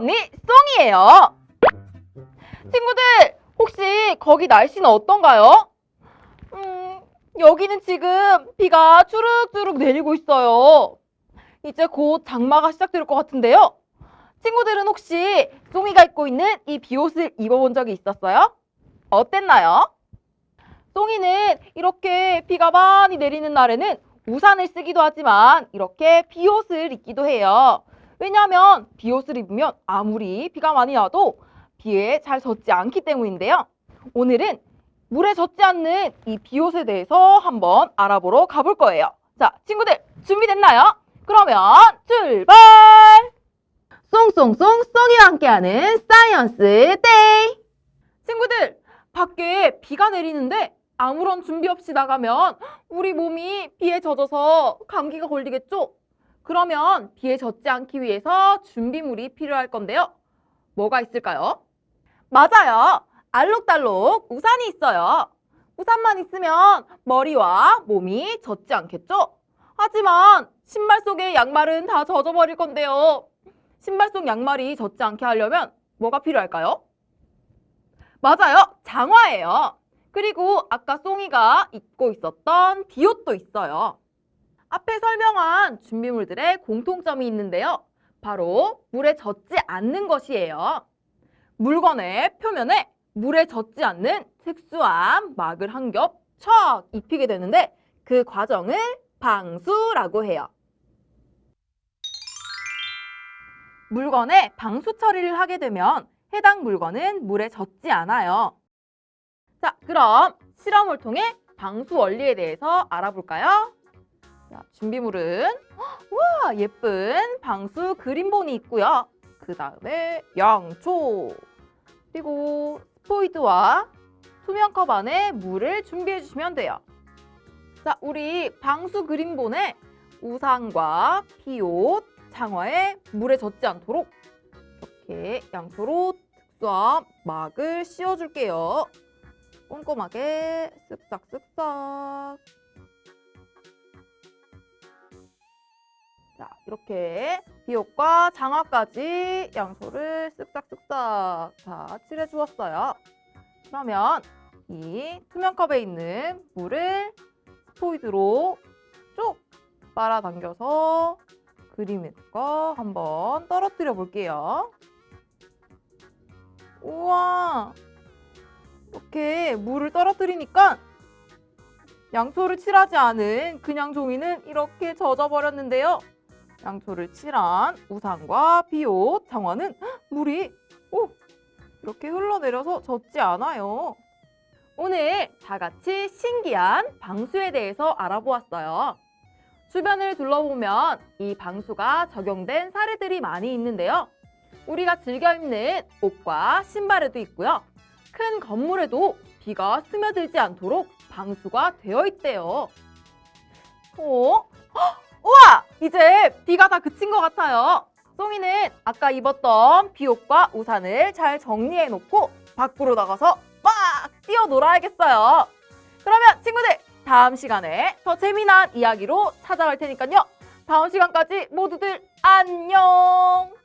언니 송이에요. 친구들, 혹시 거기 날씨는 어떤가요? 음, 여기는 지금 비가 주룩주룩 내리고 있어요. 이제 곧 장마가 시작될 것 같은데요. 친구들은 혹시 송이가 입고 있는 이 비옷을 입어본 적이 있었어요? 어땠나요? 송이는 이렇게 비가 많이 내리는 날에는 우산을 쓰기도 하지만 이렇게 비옷을 입기도 해요. 왜냐하면 비옷을 입으면 아무리 비가 많이 와도 비에 잘 젖지 않기 때문인데요. 오늘은 물에 젖지 않는 이 비옷에 대해서 한번 알아보러 가볼 거예요. 자, 친구들 준비됐나요? 그러면 출발! 송송송 송이와 함께하는 사이언스 데이! 친구들, 밖에 비가 내리는데 아무런 준비 없이 나가면 우리 몸이 비에 젖어서 감기가 걸리겠죠? 그러면 비에 젖지 않기 위해서 준비물이 필요할 건데요. 뭐가 있을까요? 맞아요. 알록달록 우산이 있어요. 우산만 있으면 머리와 몸이 젖지 않겠죠? 하지만 신발 속의 양말은 다 젖어버릴 건데요. 신발 속 양말이 젖지 않게 하려면 뭐가 필요할까요? 맞아요. 장화예요. 그리고 아까 송이가 입고 있었던 비옷도 있어요. 앞에 설명한 준비물들의 공통점이 있는데요. 바로 물에 젖지 않는 것이에요. 물건의 표면에 물에 젖지 않는 특수한 막을 한겹촥 입히게 되는데 그 과정을 방수라고 해요. 물건에 방수 처리를 하게 되면 해당 물건은 물에 젖지 않아요. 자, 그럼 실험을 통해 방수 원리에 대해서 알아볼까요? 자, 준비물은 와 예쁜 방수 그림본이 있고요. 그 다음에 양초 그리고 스포이드와 투명 컵 안에 물을 준비해 주시면 돼요. 자, 우리 방수 그림본에 우산과 비옷, 장화에 물에 젖지 않도록 이렇게 양초로 특수한 막을 씌워줄게요. 꼼꼼하게 쓱싹쓱싹. 자, 이렇게 비옷과 장화까지 양초를 쓱싹쓱싹 다 칠해주었어요. 그러면 이 투명 컵에 있는 물을 스포이드로 쭉 빨아당겨서 그림에다가 한번 떨어뜨려 볼게요. 우와! 이렇게 물을 떨어뜨리니까 양초를 칠하지 않은 그냥 종이는 이렇게 젖어버렸는데요. 양초를 칠한 우산과 비옷, 장화는 헉, 물이 오, 이렇게 흘러내려서 젖지 않아요. 오늘 다 같이 신기한 방수에 대해서 알아보았어요. 주변을 둘러보면 이 방수가 적용된 사례들이 많이 있는데요. 우리가 즐겨 입는 옷과 신발에도 있고요. 큰 건물에도 비가 스며들지 않도록 방수가 되어 있대요. 어? 헉, 우와! 이제 비가 다 그친 것 같아요. 송이는 아까 입었던 비옷과 우산을 잘 정리해 놓고 밖으로 나가서 막 뛰어놀아야겠어요. 그러면 친구들 다음 시간에 더 재미난 이야기로 찾아갈 테니까요. 다음 시간까지 모두들 안녕!